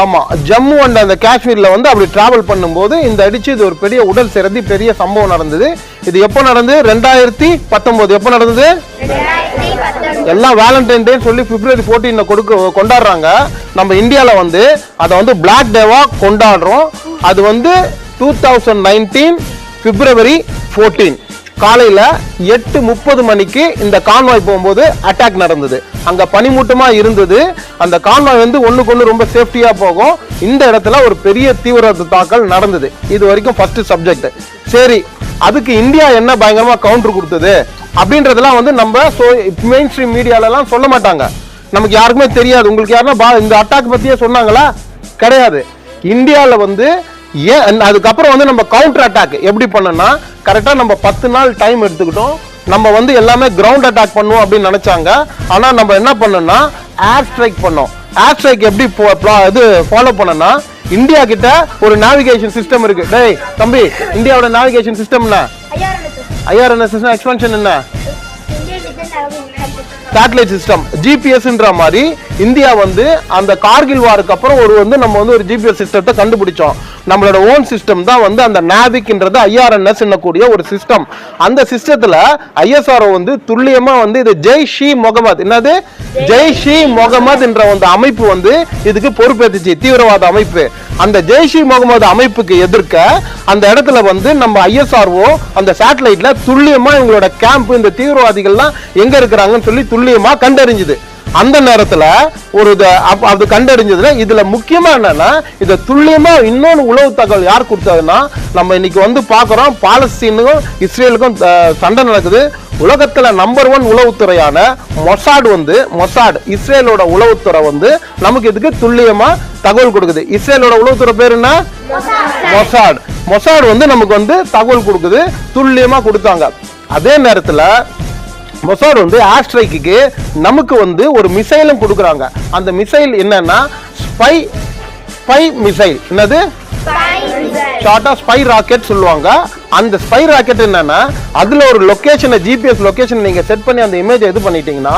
ஆமா ஜம்மு அண்ட் அந்த காஷ்மீர்ல வந்து அப்படி டிராவல் பண்ணும்போது இந்த அடிச்சு இது ஒரு பெரிய உடல் சிறந்தி பெரிய சம்பவம் நடந்தது. இது எப்போ நடந்தது? ரெண்டாயிரத்தி பத்தொன்பது எப்போ நடந்தது? எல்லாம் வேலண்டைன் டே சொல்லி பிப்ரவரி 14 கொடுக்க கொண்டாடுறாங்க. நம்ம இந்தியாவில் வந்து அதை வந்து Black டேவா கொண்டாடுறோம். அது வந்து two thousand nineteen February fourteen காலையில் எட்டு முப்பது மணிக்கு இந்த கான்வாய் போகும்போது அட்டாக் நடந்தது. அங்கே பனிமூட்டமாக இருந்தது. அந்த கான்வாய் வந்து ஒன்றுக்கு ஒன்று ரொம்ப சேஃப்டியாக போகும். இந்த இடத்துல ஒரு பெரிய தீவிரவாத தாக்கல் நடந்தது. இது வரைக்கும் ஃபஸ்ட்டு சப்ஜெக்ட் சரி அதுக்கு இந்தியா என்ன பயங்கரமாக கவுண்டர் கொடுத்தது? அப்படின்றதெல்லாம் வந்து நம்ம மெயின் ஸ்ட்ரீம் மீடியாலலாம் சொல்ல மாட்டாங்க. நமக்கு யாருக்குமே தெரியாது. உங்களுக்கு யாருன்னா பா- இந்த அட்டாக் பற்றியே சொன்னாங்களா? கிடையாது. இந்தியாவில் வந்து ஏன்? அதுக்கப்புறம் வந்து நம்ம கவுண்டர் அட்டாக் எப்படி பண்ணோம்னா கரெக்டாக நம்ம பத்து நாள் டைம் எடுத்துக்கிட்டோம். நம்ம வந்து எல்லாமே கிரவுண்ட் அட்டாக் பண்ணுவோம் அப்படின்னு நினைச்சாங்க. ஆனா நம்ம என்ன பண்ணோம்னா ஏர் ஸ்ட்ரைக் பண்ணோம். ஏர் ஸ்ட்ரைக் எப்படி இது ஃபாலோ பண்ணோம்னா இந்தியா கிட்ட ஒரு நேவிகேஷன் சிஸ்டம் இருக்கு. டேய் தம்பி இந்தியாவோட நேவிகேஷன் சிஸ்டம் என்ன? ஐஆர்என்எஸ் எக்ஸ்பென்ஷன் என்ன? சேட்டலைட் சிஸ்டம் ஜிபிஎஸ்ன்ற மாதிரி இந்தியா வந்து அந்த கார்கில் வாருக்கு அப்புறம் ஒரு வந்து நம்ம வந்து ஒரு ஜிபிஎஸ் சிஸ்டத்தை கண்டுபிடிச்சோம். நம்மளோட ஓன் சிஸ்டம் தான் வந்து அந்த நாவிக்ன்றது ஐஆர்என்எஸ் என்னக்கூடிய ஒரு சிஸ்டம் அந்த சிஸ்டத்தில் ஐஎஸ்ஆர்ஓ வந்து துல்லியமாக வந்து இது ஜெய் ஷி முகமது. என்னது? ஜெய் ஷி முகமது என்ற அந்த அமைப்பு வந்து இதுக்கு பொறுப்பேற்றுச்சு தீவிரவாத அமைப்பு. அந்த ஜெய்ஷி முகமது அமைப்புக்கு எதிர்க்க அந்த இடத்துல வந்து நம்ம ஐஎஸ்ஆர்ஓ அந்த சேட்டலைட்ல துல்லியமா இவங்களோட கேம்ப் இந்த தீவிரவாதிகள்லாம் எங்க இருக்கிறாங்கன்னு சொல்லி துல்லியமா கண்டறிஞ்சுது. அந்த நேரத்துல ஒரு அது கண்டறிஞ்சதுல இதுல முக்கியமா என்னன்னா இத துல்லியமா இன்னொன்னு உளவு தகவல் யார் கொடுத்ததுன்னா நம்ம இன்னைக்கு வந்து பாக்குறோம் பாலஸ்தீனுக்கும் இஸ்ரேலுக்கும் சண்டை நடக்குது. உலகத்துல நம்பர் ஒன் உளவுத்துறையான மொசாட் வந்து மொசாட் இஸ்ரேலோட உளவுத்துறை வந்து நமக்கு இதுக்கு துல்லியமா தகவல் கொடுக்குது. இஸ்ரேலோட உளவுத்துறை பேர் என்ன? மொசாட். மொசாட் வந்து நமக்கு வந்து தகவல் கொடுக்குது துல்லியமா கொடுத்தாங்க. அதே நேரத்துல மொசாட் வந்து ஆஸ்ட்ரைக்கு நமக்கு வந்து ஒரு மிசைலும் கொடுக்குறாங்க. அந்த மிசைல் என்னன்னா ஸ்பை ஸ்பை மிசைல் என்னது? ஷார்ட்டா ஸ்பை ராக்கெட் சொல்லுவாங்க. அந்த ஸ்பை ராக்கெட் என்னன்னா அதுல ஒரு லொக்கேஷனை ஜிபிஎஸ் லொக்கேஷன் நீங்க செட் பண்ணி அந்த இமேஜை இது பண்ணிட்டீங்கன்னா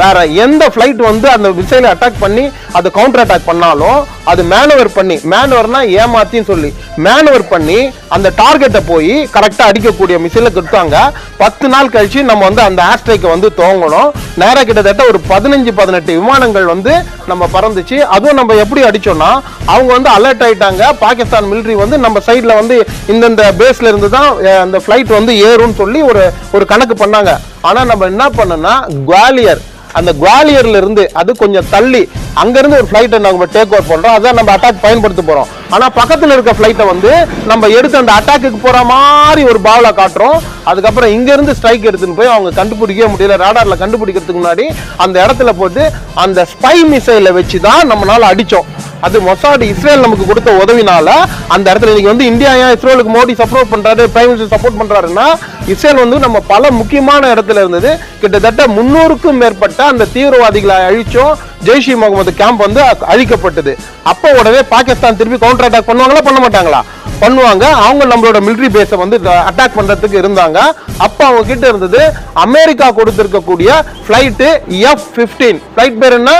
வேற எந்த ஃபிளைட் வந்து அந்த மிசைலை அட்டாக் பண்ணி அதை கவுண்டர் அட்டாக் பண்ணாலும் அது மேனுவர் பண்ணி மேனுவர்னா ஏமாத்தின்னு சொல்லி மேனுவர் பண்ணி அந்த டார்கெட்டை போய் கரெக்டாக அடிக்கக்கூடிய மிசைலை கொடுத்தாங்க. பத்து நாள் கழிச்சு நம்ம வந்து அந்த ஆஸ்ட்ரைக்கை வந்து துவங்கணும். நேராக கிட்டத்தட்ட ஒரு பதினஞ்சு பதினெட்டு விமானங்கள் வந்து நம்ம பறந்துச்சு. அதுவும் நம்ம எப்படி அடிச்சோம்னா அவங்க வந்து அலர்ட் ஆயிட்டாங்க. பாகிஸ்தான் மிலிட்ரி வந்து நம்ம சைடில் வந்து இந்தந்த பேஸ்ல இருந்து தான் அந்த ஃபிளைட் வந்து ஏறும்னு சொல்லி ஒரு ஒரு கணக்கு பண்ணாங்க. ஆனா நம்ம என்ன பண்ணோம்னா குவாலியர் அந்த குவாலியர்ல இருந்து அது கொஞ்சம் தள்ளி அங்கிருந்து ஒரு ஃபிளைட்டை நம்ம டேக் ஓவர் பண்றோம். அதான் நம்ம அட்டாக் பயன்படுத்த போறோம். ஆனா பக்கத்துல இருக்க ஃபிளைட்டை வந்து நம்ம எடுத்து அந்த அட்டாக்குக்கு போற மாதிரி ஒரு பாவலா காட்டுறோம். அதுக்கப்புறம் இங்க இருந்து ஸ்ட்ரைக் எடுத்துன்னு போய் அவங்க கண்டுபிடிக்கவே முடியல. ராடார்ல கண்டுபிடிக்கிறதுக்கு முன்னாடி அந்த இடத்துல போட்டு அந்த ஸ்பை மிசைலை வச்சு தான் நம்மளால அடிச்சோம். அது மொசாட் இஸ்ரேல் நமக்கு கொடுத்த உதவினால அந்த இடத்துல இன்னைக்கு வந்து இந்தியா ஏன் இஸ்ரேலுக்கு மோடி சப்போர்ட் பண்றாரு பிரைம் மினிஸ்டர் சப்போர்ட் பண்றாருன்னா இஸ்ரேல் வந்து நம்ம பல முக்கியமான இடத்துல இருந்தது. கிட்டத்தட்ட முன்னூறுக்கும் மேற்பட்ட அந்த தீவிரவாதிகளை அழிச்சோம். ஜெய்ஷி முகமது கேம்ப் வந்து அழிக்கப்பட்டது. அப்போ உடனே பாகிஸ்தான் திருப்பி கவுண்டர் அட்டாக் பண்ணுவாங்களா பண்ண மாட்டாங்களா? பண்ணுவாங்க. அவங்க நம்மளோட மிலிட்ரி பேஸை வந்து அட்டாக் பண்றதுக்கு இருந்தாங்க. அப்போ அவங்க கிட்ட இருந்தது அமெரிக்கா கொடுத்திருக்கக்கூடிய ஃப்ளைட்டு எஃப் பிப்டீன் ஃப்ளைட் பேர் என்ன?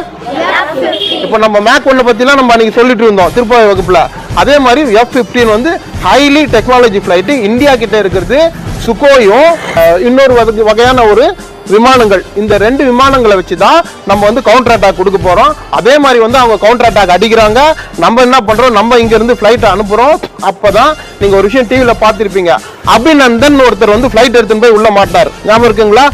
இப்போ நம்ம மேக் ஒன்னை பற்றிலாம் நம்ம அன்றைக்கி சொல்லிட்டு இருந்தோம் திருப்பாவை வகுப்பில். அதே மாதிரி எஃப் ஃபிஃப்டீன் வந்து ஹைலி டெக்னாலஜி ஃப்ளைட்டு இந்தியா கிட்டே இருக்கிறது சுகோயும் இன்னொரு வகை- வகையான ஒரு விமானங்கள். இந்த ரெண்டு விமானங்களை வச்சு தான் நம்ம வந்து கவுண்டர் அட்டாக் கொடுக்க போகிறோம் அதே மாதிரி வந்து அவங்க கவுண்டர் அட்டாக் அடிக்கிறாங்க. நம்ம என்ன பண்ணுறோம் நம்ம இங்கேருந்து ஃப்ளைட்டை அனுப்புகிறோம் அப்போ தான் நீங்கள் ஒரு விஷயம் டிவியில் பார்த்துருப்பீங்க. அபிநந்தன் ஒருத்தர் வந்து ஃப்ளைட் எடுத்துன்னு போய் உள்ள மாட்டார். ஞாபகம் இருக்குங்களா?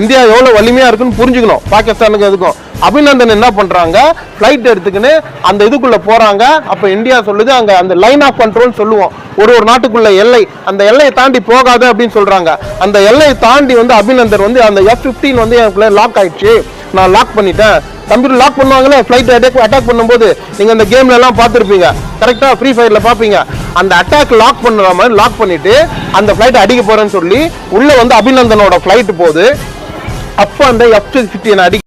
இந்தியா எவ்வளோ வலிமையா இருக்குன்னு புரிஞ்சுக்கணும் பாகிஸ்தானுக்கு எதுக்கும். அபிநந்தன் என்ன பண்ணுறாங்க ஃப்ளைட் எடுத்துக்கின்னு அந்த இதுக்குள்ளே போகிறாங்க அப்போ இந்தியா சொல்லுது அங்கே அந்த லைன் ஆஃப் கண்ட்ரோல் சொல்லுவோம். ஒரு ஒரு நாட்டுக்குள்ள எல்லை அந்த எல்லையை தாண்டி போகாது அப்படின்னு சொல்கிறாங்க அந்த எல்லையை தாண்டி வந்து அபிநந்தன் வந்து அந்த எஃப் ஃபிஃப்டீன் வந்து எனக்குள்ள லாக் ஆயிடுச்சு. நான் லாக் பண்ணிட்டேன். கம்ப்யூட்டர் லாக் பண்ணுவாங்களே ஃப்ளைட் அட்டாக் அட்டாக் பண்ணும்போது. நீங்கள் அந்த கேம்ல எல்லாம் பார்த்துருப்பீங்க. கரெக்டாக ஃப்ரீ ஃபயரில் பார்ப்பீங்க. அந்த அட்டாக் லாக் பண்ணுற மாதிரி லாக் பண்ணிட்டு அந்த ஃப்ளைட்டை அடிக்க போகிறேன்னு சொல்லி உள்ளே வந்து அபிநந்தனோட ஃப்ளைட்டு போகுது. அப்போ அந்த எஃப் ஃபிஃப்டின் அடிக்க